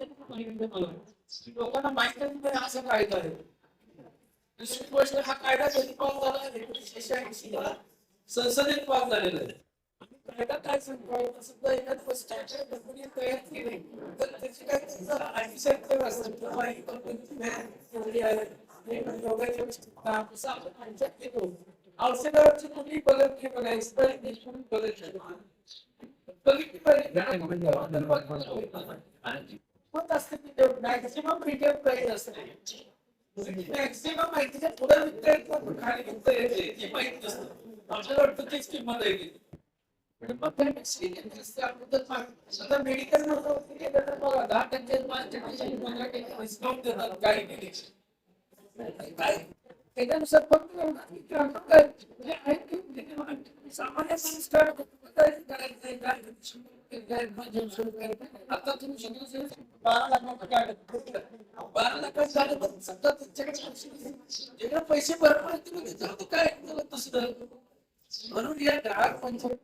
लोकांना माहिती नाही असा कायदा आहे दुसरी गोष्ट हा कायदा कधी पास झाला एकोणीसशे ला संसदेत पास झालेला आहे कायदा काय सांगतो सुद्धा एखाद कंपनी तयार केली तर त्याची काय जर अतिशय तर असेल किंवा ही कंपनी योगाच्या असं आपण पंचायत केलो औषधावरची कुठली बदल केली बघा देशमुख बदल आणि होत असते तिथे मॅक्झिमम रिटेल प्राइस असते. मॅक्झिमम माहितीच्या पुढे विकता नाही, खाली विकता येते ती माहिती नसतं आपल्याला वाटतं तीच किंमत आहे. ती. मेडिकल बघा दहा टक्के पंधरा टक्के डिस्काउंट देतात काही त्याच्यानुसार फक्त काय? म्हणजे सामान्य संस्कार आता तुम्ही बारा लाखाचं बारा झालं समजा तुमच्याकडे पैसे भरपूर बरोबर तुम्ही तर काय तसं म्हणून या ग्राहक पंचायत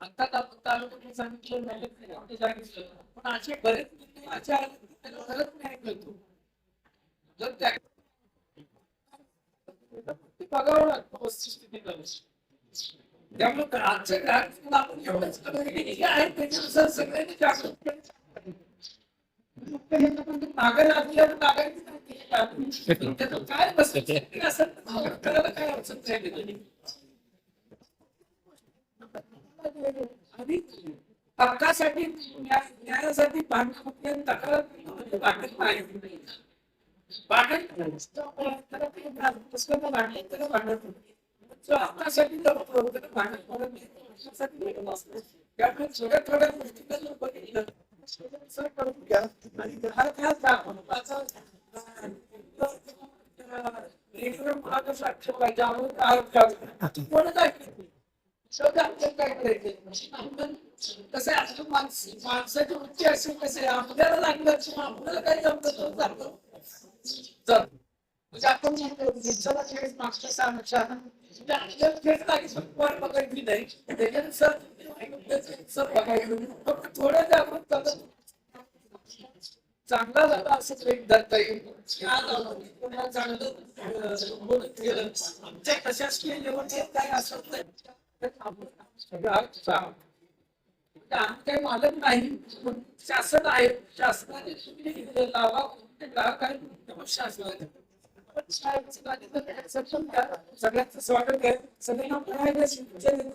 आता तालुक्यात सांगितलं नाही सांगितलं पण असे बरेच मुद्दे असे नाही जर त्या बघावं लागतं वस्तुस्थिती करून. त्यामुळे आजच्या ग्राहकांना आपण एवढंच करू आहे त्याच्यानुसार सगळ्यांनी जागरूक लागल्यावर लागायचं त्याचं काय बसत? ते करायला काय अडचण नाही. आणि हक्कासाठी न्यायासाठी भांडण तक्रार भांडण नाही. भांडण भांडण त्यामुळे थोड्या थोड्या गोष्टींना जर बघितलं, करून घ्या. आणि हा म्हणजे आपण काय कसं आहे माणसं माणसाची उच्च असेल कसं? आहे आपल्याला लागलं आपल्याला काही जमत तर जातं. म्हणजे आपण म्हणतो दिवसाला खेळ मागच्या सहा खेळ लागेल वर बघायची नाही त्याच्यानुसार सर बघायचं थोडं जागरूक झालं चांगला झाला असंच एक धरता येईल छान झालं. पुन्हा चांगलं अं, बोलत गेलं. आमच्या प्रशासकीय लेवलचे काय असत नाही तर आम्ही काही मालक नाही पण शासन आहे शासनाने सुविधा लावा ते ग्राहक आहे तेव्हा शासनाने काय सक्षम सगळ्यांचं स्वागत आहे सगळ्यांना पाहायला शिकवलं.